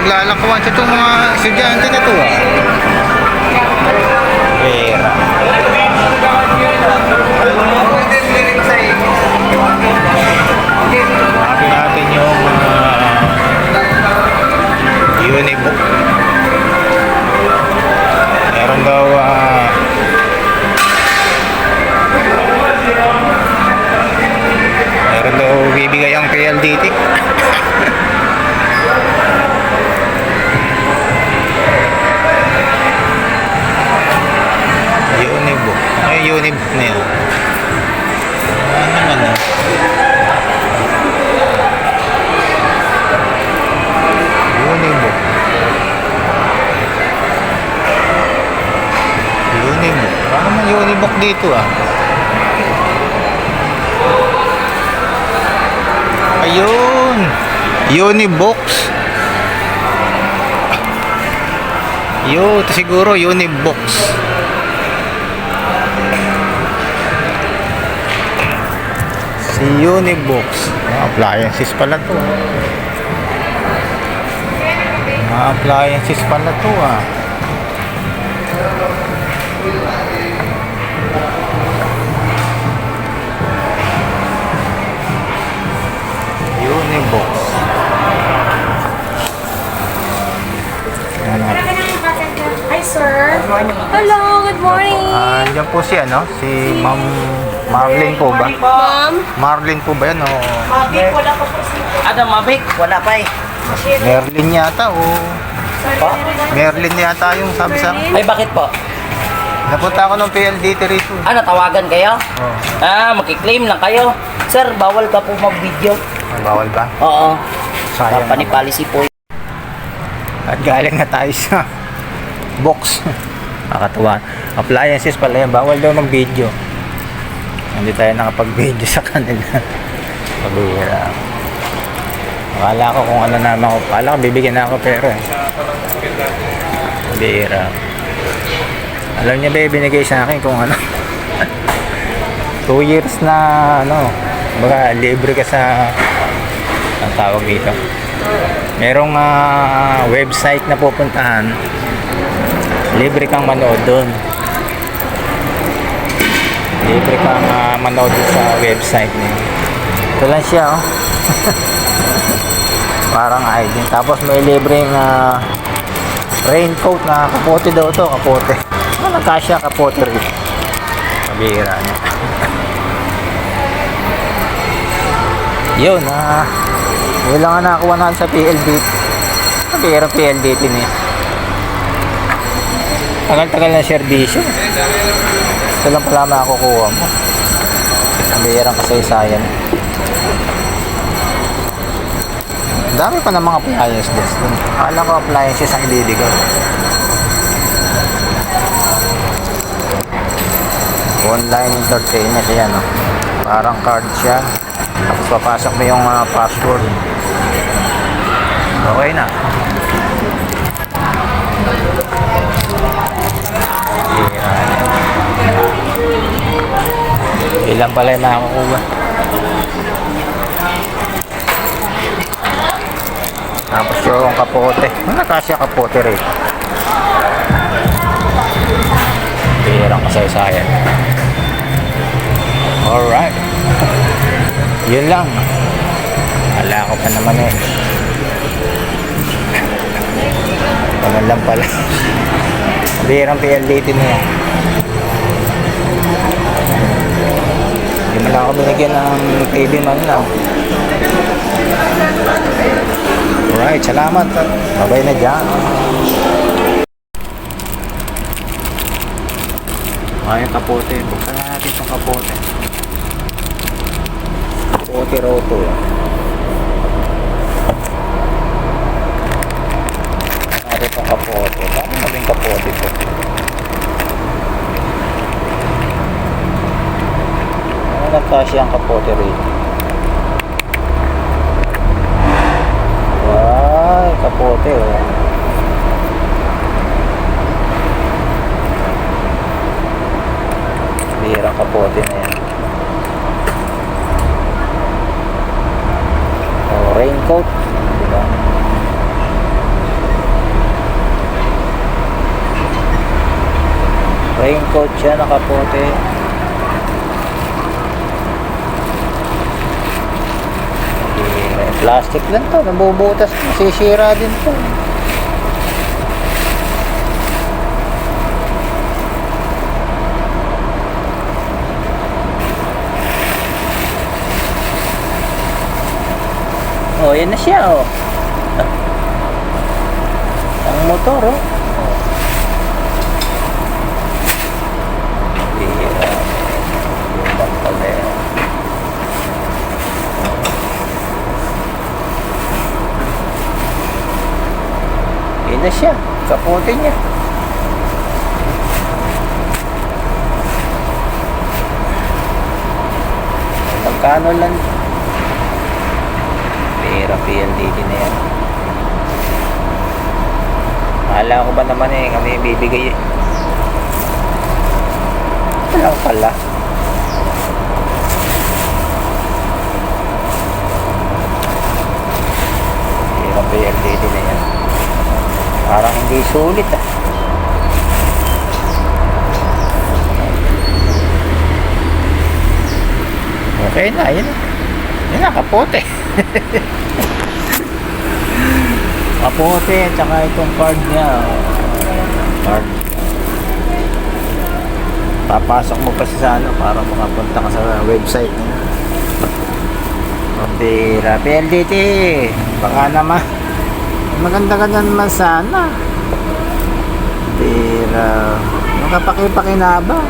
naglalakwan sa itong mga estudyante na to ah. Ay, Unibook na yun. Ano naman ah. Unibook. Unibook. Ano naman Unibook dito ah? Ayun! Unibox. Yo, siguro Unibox. Si Unibox. Mga appliances pala to. ah. Mga appliances pala to ah. Unibox. Ano? Hi, sir. Hello, good morning. Ah, yan po si ano, si Ma'am Marlene po ba? Ma'am. Marlene po ba yan o Ano, Mavic? Wala pa eh. Merlin yata o Merlin yata yung sabi sa akin. Ay, bakit po? Napunta ako ng PLDT rito. Ah, natawagan kayo? Oh, Ah, makiklaim lang kayo. Sir, bawal ka po mag-video. bawal ba? Oo. Sayang Company naman. policy po. At galing na tayo sa box. Nakatuwa. Appliances pala yan. Bawal daw mag-video. Hindi tayo nakapag-video sa kanila. Pabira. Akala ko kung ano naman ako. Akala ko bibigyan na ako pera eh. Pabira. Alam niya ba binigay sa akin kung ano. Two years na ano. Baga libre ka sa ang tawag dito merong ah, website na pupuntahan libre kang manood doon libre kang ah, manood sa website niya ito lang siya oh parang ID tapos may libreng ah, raincoat na kapote daw to kapote ano kasya kapote rin kabira niya yun ah wala nga nakakuha na sa PLDT. Kabira PLDT niya. Tagal-tagal na serbisyo. Ito lang pala makukuha mo. Kabirang kasaysayan. Ang dami pa ng mga appliances doon. Akala ko appliances ang ililigaw. Online entertainment yan oh. Parang card siya. Tapos papasok mo yung ah, password. Okay na. Yeah. Ilan pala yung makakuha? Tapos yung kapote. Ano kasya kapote rin? Pirang kasaysayan. Alright. Yun lang. Wala ko pa naman eh. Ganun lang pala. Birang PLDT na yan. Lang ako binigyan ng TV man lang. Alright, salamat. Babay na dyan. Ay, yung kapote. Buksan na natin itong kapote. Kapote roto. Ano itong kapote? Paano naging kapote kasi ang kapote rito. Ay, kapote oh. Bihirang kapote na yan. Oh, raincoat. Diba? Raincoat siya, nakapote. Raincoat. Plastic lang to, nabubutas, masisira din to. Oh, yan na siya, oh. Ang motor, oh. Na siya. Kapote niya. Magkano lang? Pera PLDT na yan. Akala ko ba naman eh, kami bibigay eh. Lang pala. Pera PLDT na yan. Parang hindi sulit ah. Okay na, yun. Yun na, kapote. kapote, tsaka itong card niya. Card. Papasok mo pa sa ano para makapunta ka sa website niya. Pambira. PLDT. Baka naman. Maganda-ganda naman sana. Pambira. Makapakipakinabang.